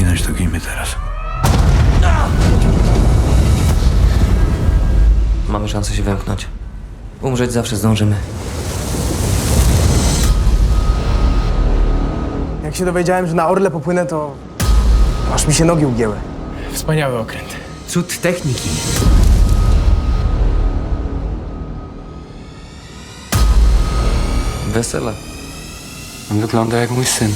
ginąć, to ginmy teraz. Mamy szansę się wymknąć. Umrzeć zawsze zdążymy. Jak się dowiedziałem, że na Orle popłynę, to aż mi się nogi ugięły. Wspaniały okręt. Cud techniki. Wesela. Wygląda jak mój syn.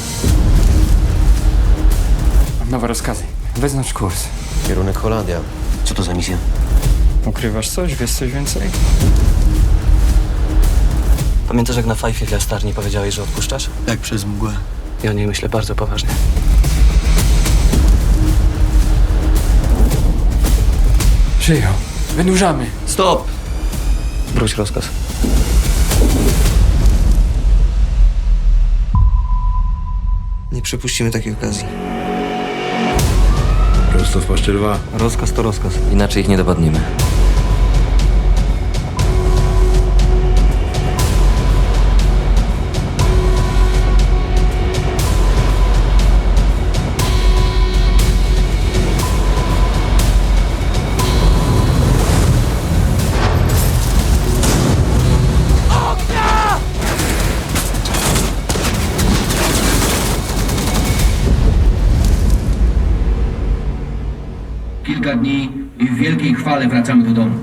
Nowe rozkazy. Wyznacz kurs. Kierunek Holandia. Co to za misja? Ukrywasz coś? Wiesz coś więcej? Pamiętasz, jak na fajfie dla Star nie powiedziałeś, że odpuszczasz? Jak przez mgłę. Ja o niej myślę bardzo poważnie. Przyjął. Wynurzamy. Stop! Wróć rozkaz. Nie przepuścimy takiej okazji. Prosto w. Rozkaz to rozkaz. Inaczej ich nie dopadniemy. Kilka dni i w wielkiej chwale wracamy do domu.